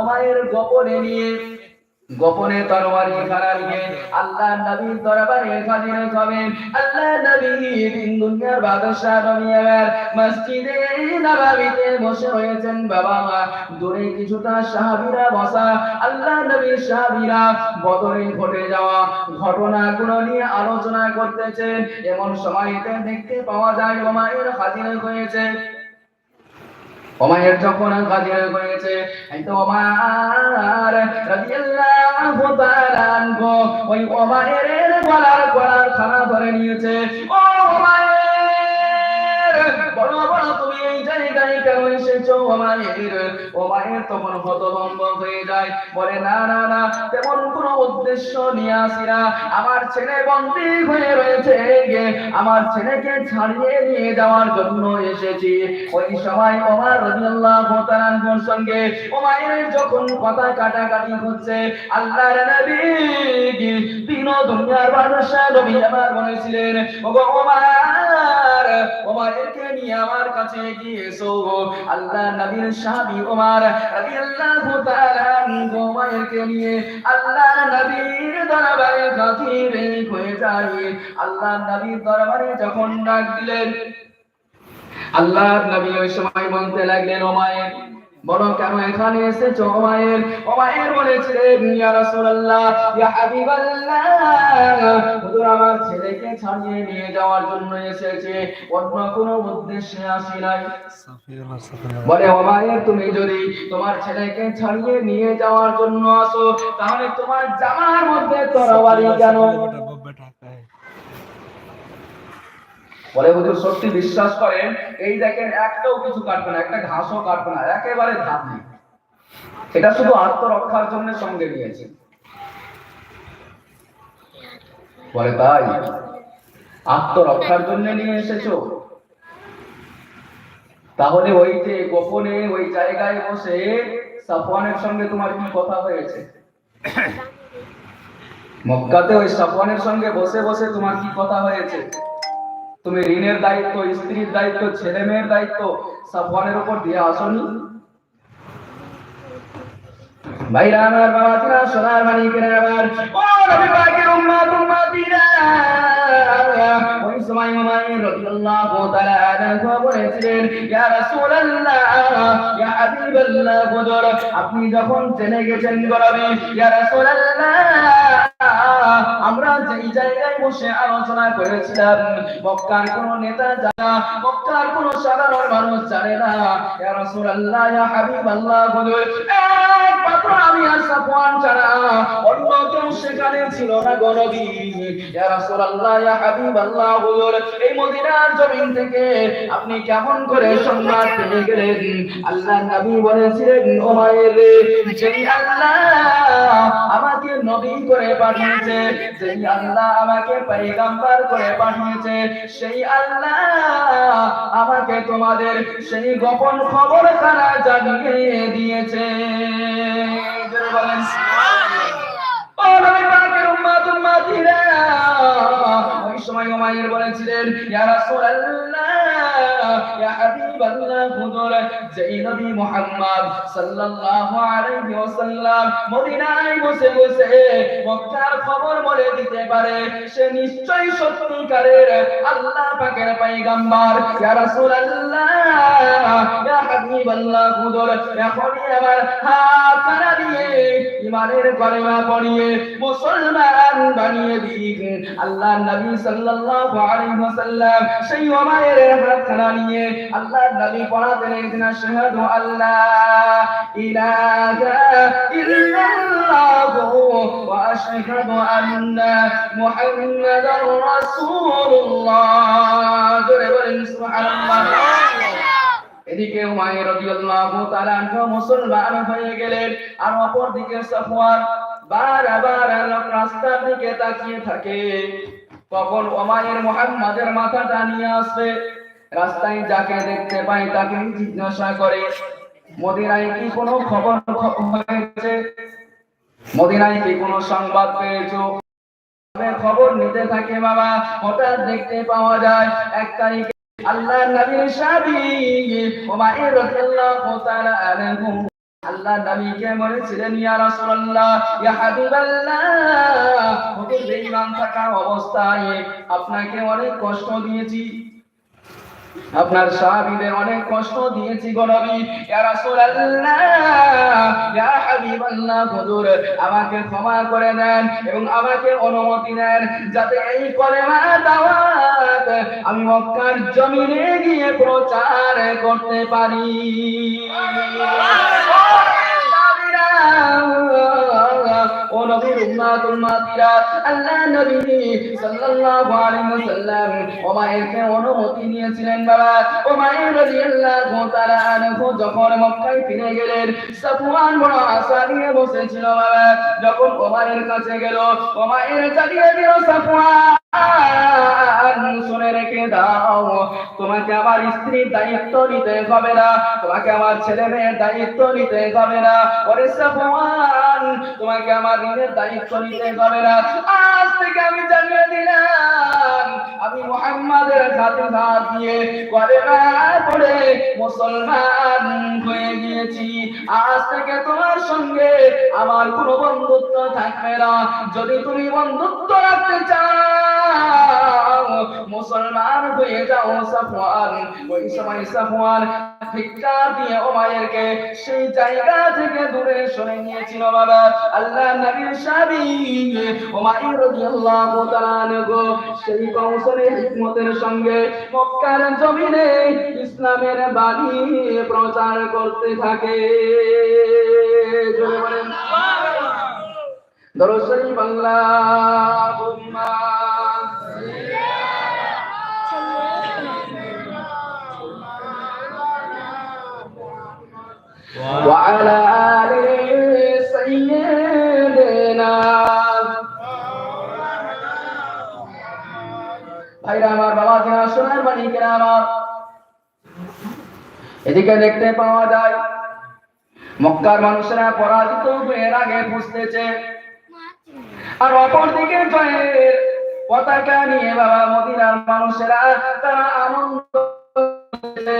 ওমায়ের গোপনে নিয়ে, গোপনে তরবারি খানা আল্লাহ নবীর দরবারে হাজির হবেন আল্লাহ নবী দিন দুনিয়ার বাদশাহ নবী আমার মসজিদে নববীতে বসে রয়েছেন বাবা মা। দূরে কিছুটা সাহাবীরা বসা আল্লাহ নবী সাহাবীরা বদরে ঘটে যাওয়া ঘটনাগুলো নিয়ে আলোচনা করতেছে। এমন সময়তে দেখতে পাওয়া যায় ওমায়ের হাজির হয়েছে। ওমায়ের যখন হাজির হয়েছে? তো ওমার রাদিয়াল্লাহু তাআলা আনহু, ওই ওমায়ের গলার গলার খানা ধরে নিয়েছে। ও ওমায়ের বড় এসেছ ওমায়ের ওমায়ের তখন হতভম্ব হয়ে যায়। বলে, না না না, তেমন কোনো উদ্দেশ্য নিয়ে আসি না। আমার ছেলে বন্দী হয়ে রয়েছে আমার ছেলেকে ছাড়িয়ে নিয়ে যাওয়ার জন্য এসেছি। ওই সময় ওমর রাদিয়াল্লাহু তাআলার সঙ্গে ওমায়ের যখন কথা কাটাকাটি হচ্ছে, আল্লাহর নবী ও দুনিয়ার বাদশা নবী আমার বলেছিলেন, ওগো ওমর ওমরকে নিয়ে আমার কাছে এসো আল্লাহ নবীর সাহাবী ওমার রাদিয়াল্লাহু তাআলা ওমারকে নিয়ে আল্লাহ নবীর দরবারে হাজির হয়ে যায়। আল্লাহ নবীর দরবারে যখন ডাক দিলেন আল্লাহ নবী ওই সময় বলতে লাগলেন ওমায়ের বলো, কেন এখানে এসেছ? ওমায়ের ওমায়ের বলেছিলেন ইয়া রাসূলুল্লাহ, ইয়া হাবিবাল্লাহ, হুজুর আমার ছেলেকে ছাড়িয়ে নিয়ে যাওয়ার জন্য এসেছে। অন্য কোনো উদ্দেশ্যে আসি নাই। বলে, ওমায়ের, তুমি যদি তোমার ছেলেকে ছাড়িয়ে নিয়ে যাওয়ার জন্য আসো, তাহলে তোমার জামার মধ্যে তরবারি কেন? বলে হুজুর, সত্যি বিশ্বাস করেন, এই দেখেন একটাও কিছু কাটবে না, একটা ঘাসও কাটবে না, একেবারে ধাপ নেই। এটা শুধু আত্মরক্ষার জন্য সঙ্গে নিয়েছে। বলে, তাই? আত্মরক্ষার জন্য নিয়ে এসেছ? তাহলে ওই যে গোপনে ওই জায়গায় বসে সাফওয়ানের সঙ্গে তোমার কি কথা হয়েছে? মক্কাতে ওই সাফওয়ানের সঙ্গে বসে বসে তোমার কি কথা হয়েছে? তুমি ঋণের দায়িত্ব, স্ত্রীর দায়িত্ব, ছেলে মেয়ের দায়িত্ব সাফওয়ানের উপর দিয়ে আসনি? ভাইরা আমার বাবাজিরা, সোনার ও পাকের ওই সময় উমাইর রাদিয়াল্লাহু তাআলা ইয়া রাসূলুল্লাহ, ইয়া হাবিবাল্লাহ আপনি যখন জেনে গেছেন গরবে ইয়া রাসূলুল্লাহ আমরা যেই জায়গায় বসে আলোচনা করেছিলাম, মক্কার কোন নেতা জানা মক্কার কোন সাধারণ মানুষ জানে না। ইয়া রাসূলুল্লাহ, ইয়া আমি আর সাফওয়ান ছাড়া অন্য কেউ সেখানে ছিল না ইয়া রাসূলুল্লাহ, ইয়া হুজুর, এই মদিনার জমিন থেকে আপনি কেমন করে সংবাদ পেয়ে গেলেন? আল্লাহ নবী বলেছিলেন যেই আল্লাহ আমাকে নবী করে পাঠিয়েছে যেই আল্লাহ আমাকে পয়গম্বর করে পাঠিয়েছে, সেই আল্লাহ আমাকে তোমাদের সেই গোপন খবর খানা জানিয়ে দিয়েছে। ওই সময় উমাইর বলেছিলেন, ইয়া রাসূলুল্লাহ ইমানের কলেমা পড়িয়ে মুসলমান বানিয়ে দিন। আল্লাহ নবী সাল্লাল্লাহু সেই ওমায়ের হাত খানা নিয়ে আল্লাহ নবী পড়াতে লেগেছেন আশহাদু আল্লাহ ইলাহা ইল্লাল্লাহ ওয়া আশহাদু আন্না মুহাম্মাদার রাসূলুল্লাহ। জোরে বলেন, সুবহানাল্লাহ। এদিকে উমাইর রাদিয়াল্লাহু তাআলা আনহু মুসলমান হয়ে গেলেন আর অপর দিকে সাফওয়ান বারবার রাস্তার দিকে তাকিয়ে থাকে। তখন উমাইর মুহাম্মাদের মাথাটা নিয়ে আসবে। রাস্তায় যাকে দেখতে পাই তাকে জিজ্ঞাসা করে, মদিনায় কি কোনো খবর হয়েছে? মদিনায় কি কোনো সংবাদ পেয়েছ? খবর নিতে থাকে বাবা, হঠাৎ দেখতে পাওয়া যায় এক তারিখে আল্লাহ নবীর সাবি ওমাইর রাদিয়াল্লাহু তাআলা আনহু। আল্লাহ নবীকে বলেছিলেন, ইয়া রাসূলুল্লাহ, ইয়া হাবিবাল্লাহ। হুজুর বেঈমান থাকা অবস্থায় আপনাকে অনেক কষ্ট দিয়েছি। আপনার সাহাবীদের অনেক কষ্ট দিয়েছি গো নবী। ইয়া রাসূলুল্লাহ ইয়া হাবিবাল্লাহ হুজুর আমাকে ক্ষমা করে দেন এবং আমাকে অনুমতি দেন যাতে এই কলেমা দাওয়াত আমি মক্কার জমিনে গিয়ে প্রচার করতে পারি। ও নবীর উম্মাত উম্মাতিরা আল্লাহ নবী সাল্লাল্লাহু আলাইহি ওয়াসাল্লাম ও মায়েরকে অনুমতি নিয়েছিলেন বাবা ও মায়ের রাদিয়াল্লাহু তাআলা আনহু যখন মক্কায় ফিরে গেলেন সাফওয়ান বড় আশা নিয়ে বসেছিল বাবা যখন ওমারের কাছে গেল ওমায়ের চালিয়ে দিল সাফওয়ান শুনে রেখে দাও, তোমাকে আমার স্ত্রীর দায়িত্ব নিতে হবে না, তোমাকে আমার ছেলে মেয়ের দায়িত্ব নিতে হবে না। ওরে তোমাকে আমার ঋণের দায়িত্ব নিতে হবে না। আজ থেকে আমি জানিয়ে দিলাম মুহাম্মাদের হাত দিয়ে কলেমা পড়ে মুসলমান হয়ে গিয়েছি। আজ থেকে তোমার সঙ্গে আমার কোনো বন্ধুত্ব থাকবে না। যদি তুমি বন্ধুত্ব রাখতে চাও, মুসলমান হয়ে যাও সাফওয়ান। ওই সময় সাফওয়ান ভিক্ষা দিয়ে ওমায়েরকে সেই জায়গা থেকে দূরে সরে নিয়েছিল বাবা। আল্লাহ নবীর সাবি ওমায়ের রাদিয়াল্লাহু তাআলা আনহু সেই কৌশলে হিকমতের সঙ্গে মক্কার জমিনে ইসলামের বাণী প্রচার করতে থাকে। জোরে বলেন। দরুদ শরীফ আল্লাহুম্মা। وعلى آل سيدنا ভাইরা আমার বাবা যারা সোনার মানিকেরা আমার এদিকে দেখতে পাওয়া যায় মক্কার মানুষেরা পরাজিত হয়ে আগে বুঝতেছে আর অপরদিকে জয়ের পতাকা নিয়ে বাবা মদিনার মানুষেরা তারা আনন্দ করতেছে।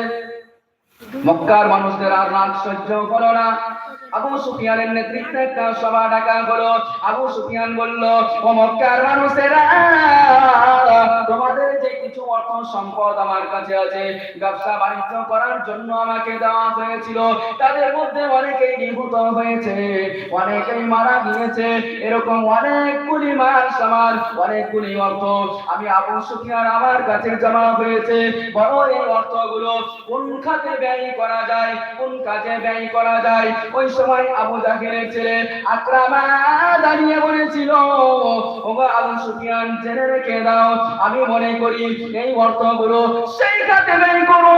মক্কার মানুষদের আর রাগ সহ্য করো না। আবু সুফিয়ানের নেতৃত্বে একটা সভা ডাকা হলো। আবু সুফিয়ান বলল, ও মক্কার মানুষেরা, তোমাদের যে সম্পদ আমার কাছে আছে। ব্যবসা বাণিজ্য করার জন্য আমাকে দেওয়া হয়েছিল। তাদের মধ্যে অনেকেই নিহত হয়েছে, অনেকেই মারা গিয়েছে। এরকম অনেকগুলি মাল সামাল অনেকগুলি অর্থ আমি আবু সুফিয়ান আমার কাছে জমা হয়েছে। বড় এই অর্থগুলো কোন খাতে ব্যয় করা যায়, কোন কাজে ব্যয় করা যায়? ওই সময় আবু জাহেলের ছেলে আকরামা দাঁড়িয়ে বলেছিল, ওগো আবু সুফিয়ান, জেনে রেখে দাও। আমি মনে করি এই অর্থগুলো সেই খাতে ব্যয় করো।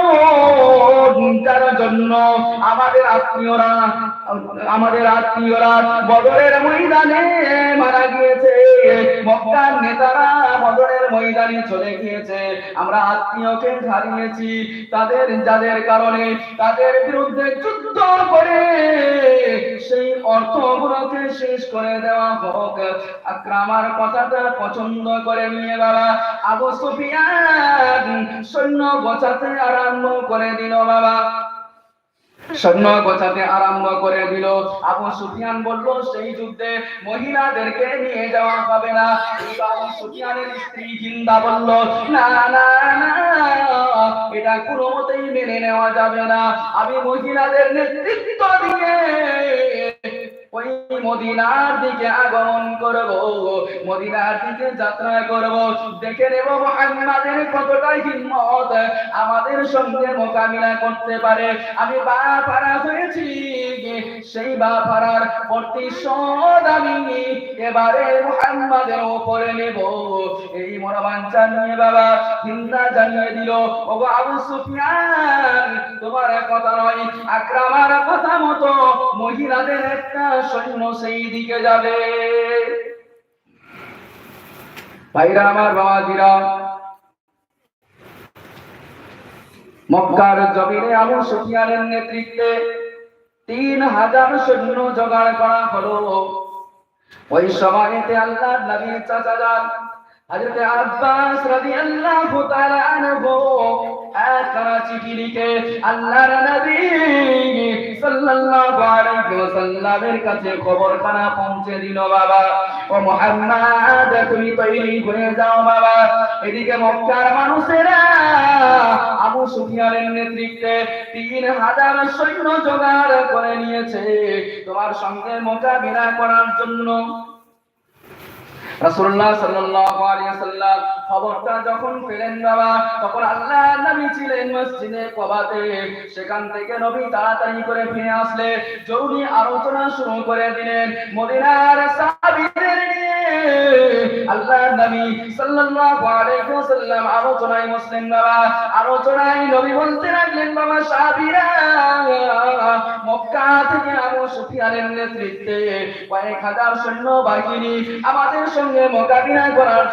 যার জন্য আমাদের আত্মীয়রা আমাদের আত্মীয়রা বদরের ময়দানে মারা গিয়েছে। মক্কার নেতারা বদরের ময়দানে চলে গিয়েছে। আমরা আত্মীয়কে হারিয়েছি। তাদের, যাদের কারণে তাদের বিরুদ্ধে যুদ্ধ করে দেওয়া হোক। আক্রামার কথাটা পছন্দ করে নিয়ে বাবা। আবু সুফিয়ান সৈন্য গোছাতে আরম্ভ করে দিল বাবা। সৈন্য গোছাতে আরম্ভ করে দিল। আবু সুফিয়ান বলল, সেই যুদ্ধে মহিলাদেরকে নিয়ে যাওয়া হবে না। আবু সুফিয়ানের স্ত্রী হিন্দা বলল, না না না, এটা কোনো মতেই মেনে নেওয়া যাবে না। আমি মহিলাদের নেতৃত্ব দিয়ে ওই মদিনার দিকে আগমন করব। মদিনার দিকে যাত্রা করব। দেখে নেব মুহাম্মাদের কতটা হিম্মত। আমাদের সঙ্গে মোকাবিলা করতে পারে। আমি বা পারা হয়েছি। সেই বা পারার প্রতিশোধ আমি এবারে মুহাম্মাদের উপরে নেব। এই মনোবাঞ্ছা নিয়ে বাবা চিন্তা জানিয়ে দিল, ওগো আবু সুফিয়ান, তোমার কথা নয়। আক্রামার কথা মতো মহিলাদের একটা সৈন্য সেই দিকে যাবে। ভাইরা আমার বাবাজিরা, মক্কার জমিনে আবু সুফিয়ানের নেতৃত্বে তিন হাজার সৈন্য জোগাড় করা হলো। ওই সময়তে আল্লাহ নবী চাচা যান এদিকে মক্কার মানুষেরা আবু সুফিয়ানের নেতৃত্বে তিন হাজার সৈন্য জোগাড় করে নিয়েছে। তোমার সঙ্গে মোকাবিলা করার জন্য রাসূলুল্লাহ সাল্লাল্লাহু আলাইহি খবরটা যখন পেলেন বাবা, তখন আল্লাহ নবী ছিলেন মসজিদে কবাতে। সেখান থেকে নবী তাড়াতাড়ি করে ফিরে আসলে, জরুরি আলোচনা শুরু করে দিলেন। মদিনার সাহাবীদের নিয়ে আল্লাহ নবী সাল্লাল্লাহু আলাইহি ওয়াসাল্লাম আলোচনায় আলোচনায় নবী বলতে লাগলেন, বাবা সাহাবীরা, মক্কা থেকে আবু সুফিয়ানের নেতৃত্বে কয়েক হাজার সৈন্য বাহিনী আমাদের সঙ্গে মোকাবিলা করার